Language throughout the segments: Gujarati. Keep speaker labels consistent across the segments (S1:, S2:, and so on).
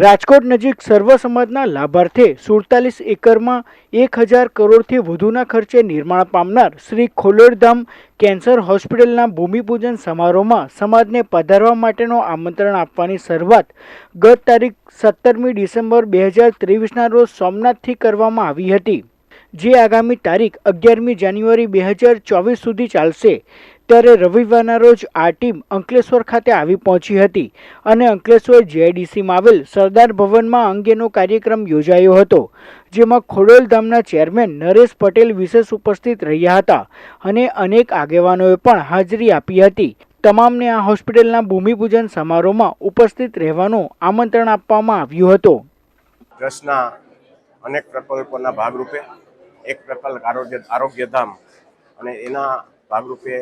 S1: રાજકોટ નજીક સર્વ સમાજના લાભાર્થે સુડતાલીસ એકરમાં એક હજાર કરોડથી વધુના ખર્ચે નિર્માણ પામનાર શ્રી ખોલોડધામ કેન્સર હોસ્પિટલના ભૂમિપૂજન સમારોહમાં સમાજને પધારવા માટેનો આમંત્રણ આપવાની શરૂઆત ગત તારીખ સત્તરમી ડિસેમ્બર બે હજાર ત્રેવીસના રોજ સોમનાથથી કરવામાં આવી હતી. જે આગામી તારીખ અગિયારમી જાન્યુઆરી બે હજાર ચોવીસ સુધી ચાલશે. ત્યારે રવિવારના રોજ આ ટીમ અંકલેશ્વર ખાતે આવી પહોંચી હતી અને અંકલેશ્વર જેઆઈડીસીમાં આવેલ સરદાર ભવનમાં અંગેનો કાર્યક્રમ યોજાયો હતો, જેમાં ખોડોલ ધામના ચેરમેન નરેશ પટેલ વિશેષ ઉપસ્થિત રહ્યા હતા અને અનેક આગેવાનોએ પણ હાજરી આપી હતી. તમામને આ હોસ્પિટલના ભૂમિપૂજન સમારોહમાં ઉપસ્થિત રહેવાનું આમંત્રણ આપવામાં આવ્યું હતું.
S2: અનેક પ્રકલ્પોના ભાગરૂપે એક પ્રકલ્પ આરોગ્ય આરોગ્યધામ અને એના ભાગરૂપે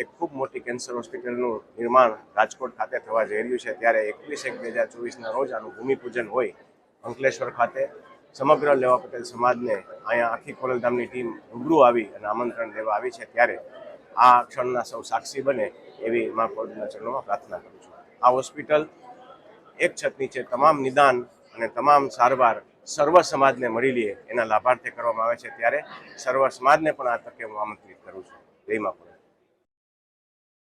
S2: એક ખૂબ મોટી કેન્સર હોસ્પિટલનું નિર્માણ રાજકોટ ખાતે થવા જઈ રહ્યું છે. ત્યારે એકવીસ એક બે હજાર ચોવીસના રોજ આનું ભૂમિપૂજન હોય અંકલેશ્વર ખાતે. સમગ્ર લેવા પટેલ સમાજને અહીંયા આખી ખોરલધામની ટીમ રૂબરૂ આવી અને આમંત્રણ દેવા આવી છે. ત્યારે આ ક્ષણના સૌ સાક્ષી બને એવી મા કોલના ચરણોમાં પ્રાર્થના કરું છું. આ હોસ્પિટલ એક છત નીચે તમામ નિદાન અને તમામ સારવાર સર્વ સમાજને મળી લે એના લાભાર્થે કરવામાં આવે છે. ત્યારે સર્વ સમાજને પણ આ તકે હું આમંત્રિત કરું છું. Lima.